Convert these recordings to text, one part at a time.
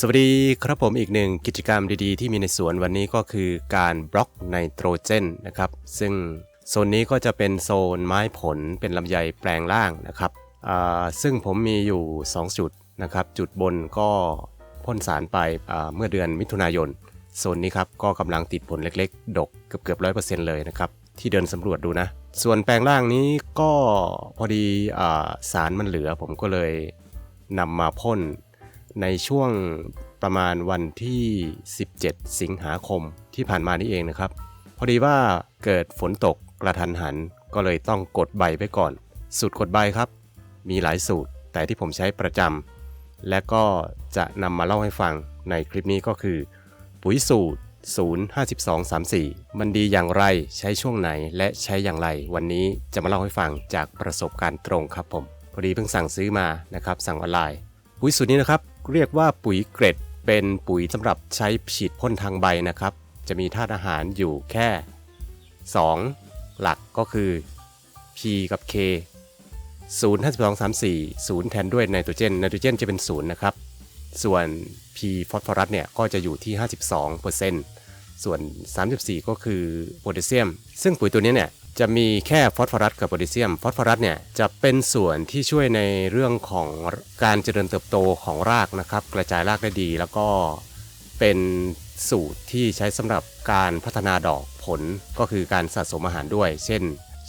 สวัสดีครับผมอีกหนึ่งกิจกรรมดีๆ ที่มีในสวนวันนี้ก็คือการบล็อกไนโตรเจนนะครับ ซึ่งโซนนี้ก็จะเป็นโซนไม้ผลเป็นลำไยแปลงล่างนะครับซึ่งผมมีอยู่ 2 จุดนะครับ จุดบนก็พ่นสารไปเมื่อเดือนมิถุนายนโซนนี้ครับก็กำลังติดผลเล็กๆ ดกเกือบเกือบร้อยเปอร์เซ็นต์เลยนะครับ ที่เดินสำรวจดูนะ ส่วนแปลงล่างนี้ก็พอดีอสารมันเหลือผมก็เลยนำมาพ่น ในช่วงประมาณวันที่ 17 สิงหาคมที่ผ่านมานี่เองนะครับ พอดีว่าเกิดฝนตกกระทันหันก็เลยต้องกดใบไปก่อน สูตรกดใบครับ มีหลายสูตรแต่ที่ผมใช้ประจำและก็จะนำมาเล่าให้ฟังในคลิปนี้ก็คือ ปุ๋ยสูตร 05234 มันดีอย่างไรใช้ช่วงไหนและใช้อย่างไร วันนี้จะมาเล่าให้ฟังจากประสบการณ์ตรงครับผมพอดีเพิ่งสั่งซื้อมานะครับ สั่งออนไลน์ ปุ๋ยสูตรนี้นะครับ เรียกว่าปุ๋ยเกรดเป็นปุ๋ยสำหรับใช้ฉีดพ่นทางใบนะครับ จะมีธาตุอาหารอยู่แค่ 2 หลักก็คือ P กับ K 0 5 2 3 4 0 แทนด้วยไนโตรเจนไนโตรเจนจะเป็น0นะครับ ส่วน P ฟอสฟอรัสเนี่ยก็จะอยู่ที่ 52%ส่วน 34 ก็คือโพแทสเซียม ซึ่งปุ๋ยตัวนี้เนี่ย จะมีแค่ฟอสฟอรัสกับโพแทสเซียม ฟอสฟอรัสเนี่ยจะเป็นส่วนที่ช่วยในเรื่องของการเจริญเติบโตของรากนะครับ กระจายรากได้ดี แล้วก็เป็นสูตรที่ใช้สำหรับการพัฒนาดอกผลก็คือการสะสมอาหารด้วย เช่น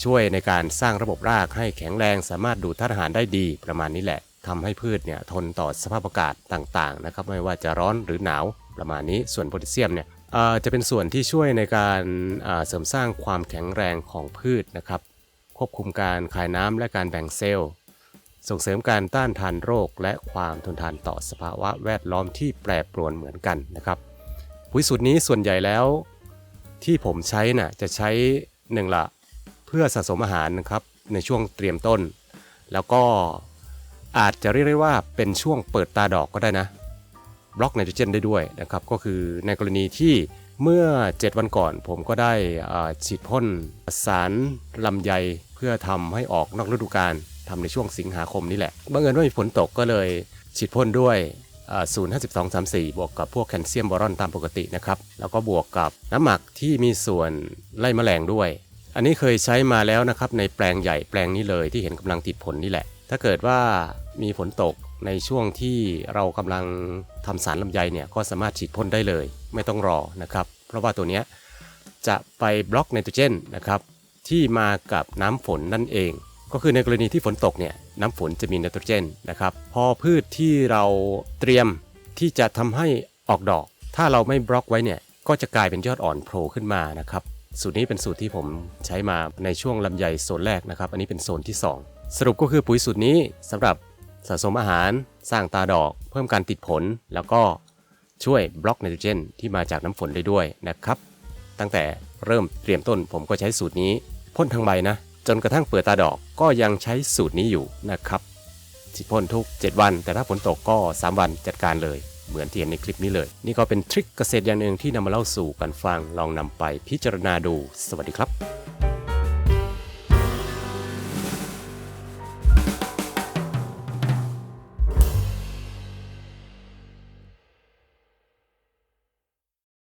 ช่วยในการสร้างระบบรากให้แข็งแรงสามารถดูดธาตุอาหารได้ดีประมาณนี้แหละทำให้พืชเนี่ยทนต่อสภาพอากาศต่างๆนะครับไม่ว่าจะร้อนหรือหนาวประมาณนี้ส่วนโพแทสเซียมเนี่ย จะเป็นส่วนที่ช่วยในการเสริมสร้างความแข็งแรงของพืชนะครับ ควบคุมการคายน้ำและการแบ่งเซลล์ ส่งเสริมการต้านทานโรค และความทนทานต่อสภาวะแวดล้อมที่แปรปรวนเหมือนกันนะครับปุ๋ยสูตรนี้ส่วนใหญ่แล้วที่ผมใช้น่ะจะใช้หนึ่งละเพื่อสะสมอาหารนะครับในช่วงเตรียมต้น แล้วก็อาจจะเรียกได้ว่าเป็นช่วงเปิดตาดอกก็ได้นะ บล็อกไนโตรเจนได้ด้วยนะครับก็คือในกรณีที่เมื่อ 7 วันก่อนผมก็ได้ฉีดพ่นสารลำไยเพื่อทำให้ออกนอกฤดูกาลทำในช่วงสิงหาคมนี่แหละบังเอิญว่ามีฝนตกก็เลยฉีดพ่นด้วยศูนย์ห้าสิบสองสามสี่บวกกับพวกแคลเซียมบอรอนตามปกตินะครับ แล้วก็บวกกับน้ำหมักที่มีส่วนไล่แมลงด้วย อันนี้เคยใช้มาแล้วนะครับในแปลงใหญ่แปลงนี้เลยที่เห็นกำลังติดผลนี่แหละ ถ้าเกิดว่ามีฝนตกในช่วงที่เรากำลังทำสารลำไยเนี่ยก็สามารถฉีดพ่นได้เลย ไม่ต้องรอนะครับ เพราะว่าตัวเนี้ยจะไปบล็อกไนโตรเจนนะครับที่มากับน้ำฝนนั่นเอง ก็คือในกรณีที่ฝนตกเนี่ยน้ำฝนจะมีไนโตรเจนนะครับ พอพืชที่เราเตรียมที่จะทำให้ออกดอก ถ้าเราไม่บล็อกไว้เนี่ยก็จะกลายเป็นยอดอ่อนโผล่ขึ้นมานะครับสูตรนี้เป็นสูตรที่ผมใช้มาในช่วงลำไยโซนแรกนะครับ อันนี้เป็นโซนที่ 2 สรุปก็คือปุ๋ยสูตรนี้สำหรับสะสมอาหารสร้างตาดอก เพิ่มการติดผล แล้วก็ช่วยบล็อกไนโตรเจนที่มาจากน้ำฝนได้ด้วยนะครับ ตั้งแต่เริ่มเตรียมต้นผมก็ใช้สูตรนี้พ่นทางใบนะ จนกระทั่งเปิดตาดอกก็ยังใช้สูตรนี้อยู่นะครับฉีดพ่นทุก 7 วัน แต่ถ้าฝนตกก็ 3 วันจัดการเลย เหมือนที่เห็นในคลิปนี้เลย นี่ก็เป็นทริคเกษตรอย่างหนึ่งที่นำมาเล่าสู่กันฟังลองนำไปพิจารณาดูสวัสดีครับ